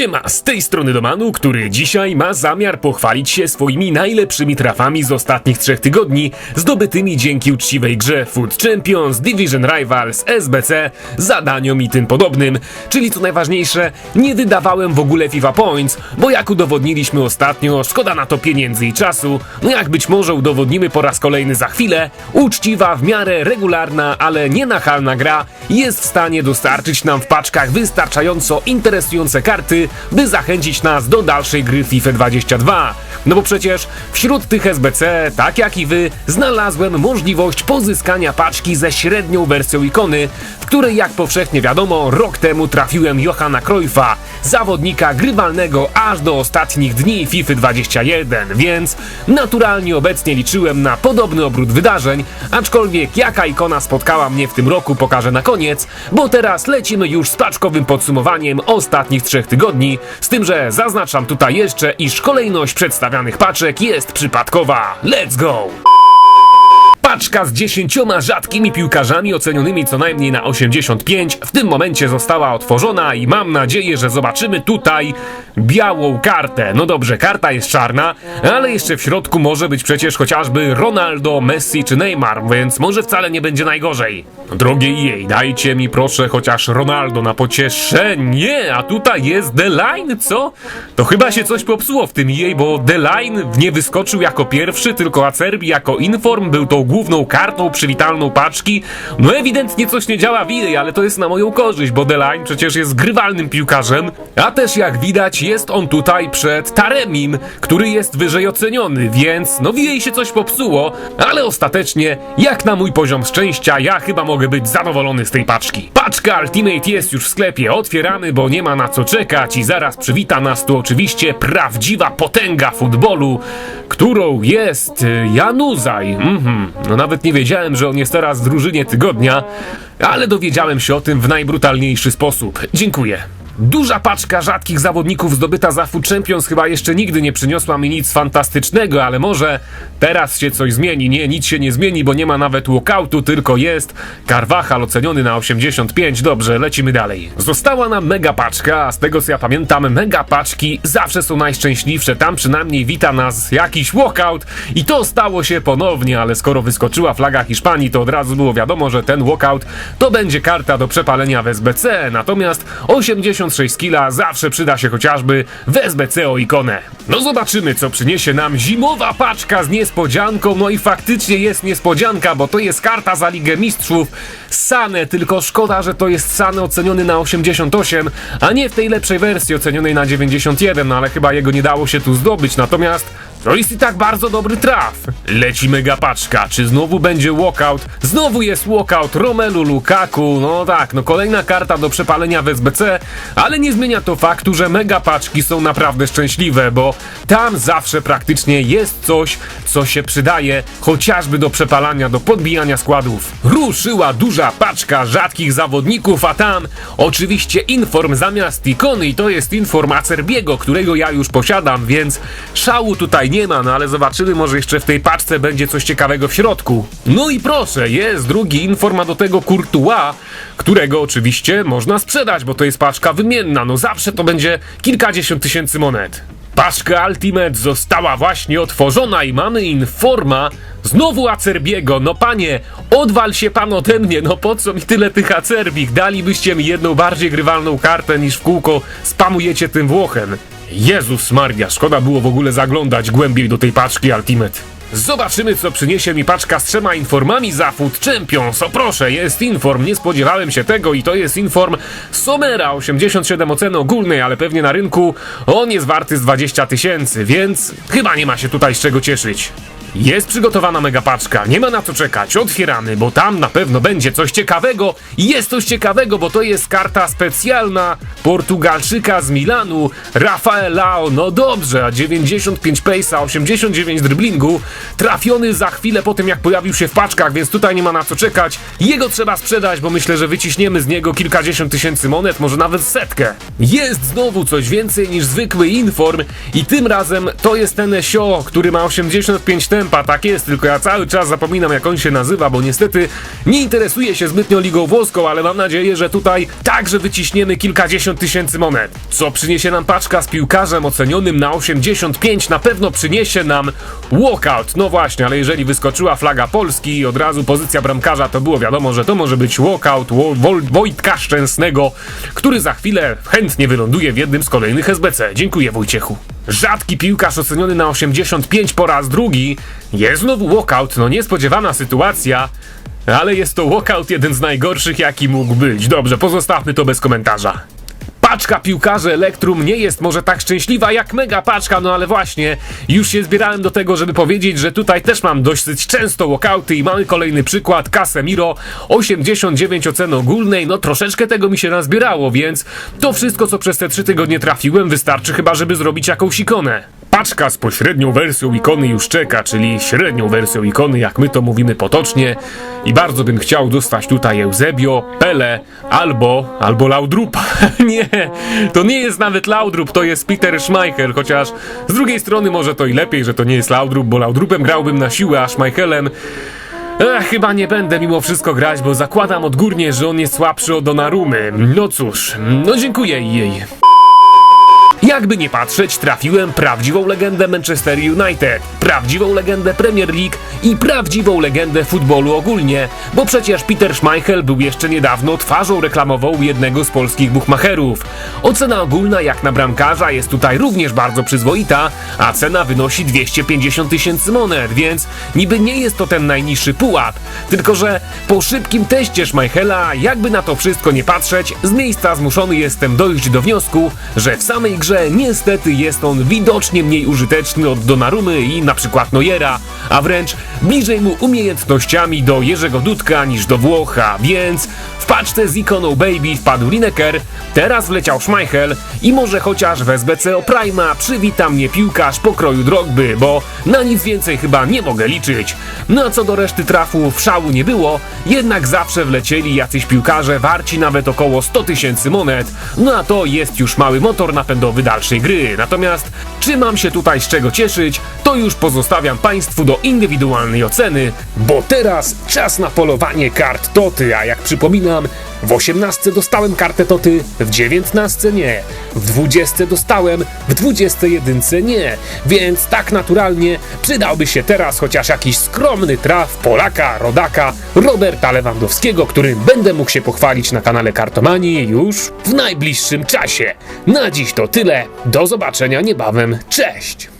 Siema, z tej strony Domanu, który dzisiaj ma zamiar pochwalić się swoimi najlepszymi trafami z ostatnich trzech tygodni, zdobytymi dzięki uczciwej grze Food Champions, Division Rivals, SBC, zadaniom i tym podobnym. Czyli co najważniejsze, nie wydawałem w ogóle FIFA Points, bo jak udowodniliśmy ostatnio, szkoda na to pieniędzy i czasu, no jak być może udowodnimy po raz kolejny za chwilę, uczciwa, w miarę regularna, ale nie nachalna gra jest w stanie dostarczyć nam w paczkach wystarczająco interesujące karty, by zachęcić nas do dalszej gry FIFA 22. No bo przecież wśród tych SBC, tak jak i wy, znalazłem możliwość pozyskania paczki ze średnią wersją ikony, w której jak powszechnie wiadomo, rok temu trafiłem Johanna Cruyffa, zawodnika grywalnego aż do ostatnich dni FIFA 21, więc naturalnie obecnie liczyłem na podobny obrót wydarzeń, aczkolwiek jaka ikona spotkała mnie w tym roku pokażę na koniec, bo teraz lecimy już z paczkowym podsumowaniem ostatnich trzech tygodni, z tym, że zaznaczam tutaj jeszcze, iż kolejność przedstawianych paczek jest przypadkowa. Let's go! Paczka z dziesięcioma rzadkimi piłkarzami ocenionymi co najmniej na 85 w tym momencie została otworzona i mam nadzieję, że zobaczymy tutaj białą kartę. No dobrze, karta jest czarna, ale jeszcze w środku może być przecież chociażby Ronaldo, Messi czy Neymar, więc może wcale nie będzie najgorzej. Drogie jej, dajcie mi proszę chociaż Ronaldo na pocieszenie, a tutaj jest The Line, co? To chyba się coś popsuło w tym jej, bo The Line nie wyskoczył jako pierwszy, tylko Acerbi jako inform był tą główną kartą przywitalną paczki. No ewidentnie coś nie działa w jej, ale to jest na moją korzyść, bo The Line przecież jest grywalnym piłkarzem, a też jak widać jest on tutaj przed Taremim, który jest wyżej oceniony, więc no w jej się coś popsuło, ale ostatecznie, jak na mój poziom szczęścia, ja chyba mogę być zadowolony z tej paczki. Paczka Ultimate jest już w sklepie, otwieramy, bo nie ma na co czekać i zaraz przywita nas tu oczywiście prawdziwa potęga futbolu, którą jest y, Januzaj. Mhm. No nawet nie wiedziałem, że on jest teraz w drużynie tygodnia, ale dowiedziałem się o tym w najbrutalniejszy sposób. Dziękuję. Duża paczka rzadkich zawodników zdobyta za Food Champions chyba jeszcze nigdy nie przyniosła mi nic fantastycznego, ale może teraz się coś zmieni. Nie, nic się nie zmieni, bo nie ma nawet walkoutu, tylko jest Carvajal oceniony na 85. Dobrze, lecimy dalej. Została nam mega paczka, a z tego co ja pamiętam, mega paczki zawsze są najszczęśliwsze. Tam przynajmniej wita nas jakiś walkout i to stało się ponownie, ale skoro wyskoczyła flaga Hiszpanii, to od razu było wiadomo, że ten walkout to będzie karta do przepalenia w SBC, natomiast 86 skilla zawsze przyda się chociażby. W SBC o ikonę. No zobaczymy, co przyniesie nam zimowa paczka z niespodzianką, no i faktycznie jest niespodzianka, bo to jest karta za Ligę Mistrzów. Sane, tylko szkoda, że to jest Sane oceniony na 88, a nie w tej lepszej wersji ocenionej na 91, no ale chyba jego nie dało się tu zdobyć, natomiast to jest i tak bardzo dobry traf. Leci mega paczka. Czy znowu będzie walkout? Znowu jest walkout Romelu Lukaku. No tak, no kolejna karta do przepalenia w SBC, ale nie zmienia to faktu, że mega paczki są naprawdę szczęśliwe, bo tam zawsze praktycznie jest coś, co się przydaje, chociażby do przepalania, do podbijania składów. Ruszyła duża paczka rzadkich zawodników, a tam oczywiście inform zamiast ikony i to jest inform Acerbiego, którego ja już posiadam, więc szału tutaj nie ma, no ale zobaczymy, może jeszcze w tej paczce będzie coś ciekawego w środku. No i proszę, jest drugi informa do tego Courtois, którego oczywiście można sprzedać, bo to jest paczka wymienna, no zawsze to będzie kilkadziesiąt tysięcy monet. Paczka Ultimate została właśnie otworzona i mamy informa znowu Acerbiego. No panie, odwal się pan ode mnie, no po co mi tyle tych Acerbich? Dalibyście mi jedną bardziej grywalną kartę niż w kółko spamujecie tym Włochem. Jezus Maria, szkoda było w ogóle zaglądać głębiej do tej paczki Ultimate. Zobaczymy, co przyniesie mi paczka z trzema informami za Food Champions. O proszę, jest inform, nie spodziewałem się tego i to jest inform Somera, 87 oceny ogólnej, ale pewnie na rynku on jest warty z 20 tysięcy, więc chyba nie ma się tutaj z czego cieszyć. Jest przygotowana mega paczka, nie ma na co czekać, otwieramy, bo tam na pewno będzie coś ciekawego. Jest coś ciekawego, bo to jest karta specjalna Portugalczyka z Milanu, Rafael Lao. No dobrze, a 95 pace'a, 89 driblingu, trafiony za chwilę po tym jak pojawił się w paczkach, więc tutaj nie ma na co czekać. Jego trzeba sprzedać, bo myślę, że wyciśniemy z niego kilkadziesiąt tysięcy monet, może nawet setkę. Jest znowu coś więcej niż zwykły inform i tym razem to jest ten Sio, który ma 85 tempa Kępa, tak jest, tylko ja cały czas zapominam jak on się nazywa, bo niestety nie interesuję się zbytnio ligą włoską, ale mam nadzieję, że tutaj także wyciśniemy kilkadziesiąt tysięcy monet. Co przyniesie nam paczka z piłkarzem ocenionym na 85, na pewno przyniesie nam walkout. No właśnie, ale jeżeli wyskoczyła flaga Polski i od razu pozycja bramkarza, to było wiadomo, że to może być walkout Wo- Wo- Wojtka Szczęsnego, który za chwilę chętnie wyląduje w jednym z kolejnych SBC. Dziękuję Wojciechu. Rzadki piłkarz oceniony na 85 po raz drugi. Jest znowu walkout, no niespodziewana sytuacja. Ale jest to walkout jeden z najgorszych, jaki mógł być. Dobrze, pozostawmy to bez komentarza. Paczka piłkarzy Elektrum nie jest może tak szczęśliwa jak mega paczka, no ale właśnie, już się zbierałem do tego, żeby powiedzieć, że tutaj też mam dosyć często walkouty i mamy kolejny przykład, Casemiro, 89 oceny ogólnej, no troszeczkę tego mi się nazbierało, więc to wszystko, co przez te 3 tygodnie trafiłem, wystarczy chyba, żeby zrobić jakąś ikonę. Paczka z pośrednią wersją ikony już czeka, czyli średnią wersją ikony, jak my to mówimy potocznie. I bardzo bym chciał dostać tutaj Eusebio, Pele albo, albo Laudrupa. nie, to nie jest nawet Laudrup, to jest Peter Schmeichel, chociaż z drugiej strony może to i lepiej, że to nie jest Laudrup, bo Laudrupem grałbym na siłę, a Schmeichelem... Ech, chyba nie będę mimo wszystko grać, bo zakładam odgórnie, że on jest słabszy od Donarumy. No cóż, no dziękuję jej. Jakby nie patrzeć, trafiłem prawdziwą legendę Manchester United, prawdziwą legendę Premier League i prawdziwą legendę futbolu ogólnie, bo przecież Peter Schmeichel był jeszcze niedawno twarzą reklamową jednego z polskich buchmacherów. Ocena ogólna jak na bramkarza jest tutaj również bardzo przyzwoita, a cena wynosi 250 tysięcy monet, więc niby nie jest to ten najniższy pułap, tylko że po szybkim teście Schmeichela, jakby na to wszystko nie patrzeć, z miejsca zmuszony jestem dojść do wniosku, że w samej grze niestety jest on widocznie mniej użyteczny od Donarumy i na przykład Neuera, a wręcz bliżej mu umiejętnościami do Jerzego Dudka niż do Włocha, więc w paczce z ikoną Baby wpadł Lineker, teraz wleciał Schmeichel i może chociaż w SBC o Prima przywita mnie piłkarz pokroju Drogby, bo na nic więcej chyba nie mogę liczyć. No a co do reszty trafów szału nie było, jednak zawsze wlecieli jacyś piłkarze warci nawet około 100 tysięcy monet, no a to jest już mały motor napędowy dalszej gry. Natomiast czy mam się tutaj z czego cieszyć, to już pozostawiam Państwu do indywidualnej oceny, bo teraz czas na polowanie kart Toty, a jak przypominam, w 18 dostałem kartę Toty, w 19 nie, w 20 dostałem, w 21 nie, więc tak naturalnie przydałby się teraz chociaż jakiś skromny traf Polaka, rodaka, Roberta Lewandowskiego, którym będę mógł się pochwalić na kanale Kartomanii już w najbliższym czasie. Na dziś to tyle, do zobaczenia niebawem, cześć!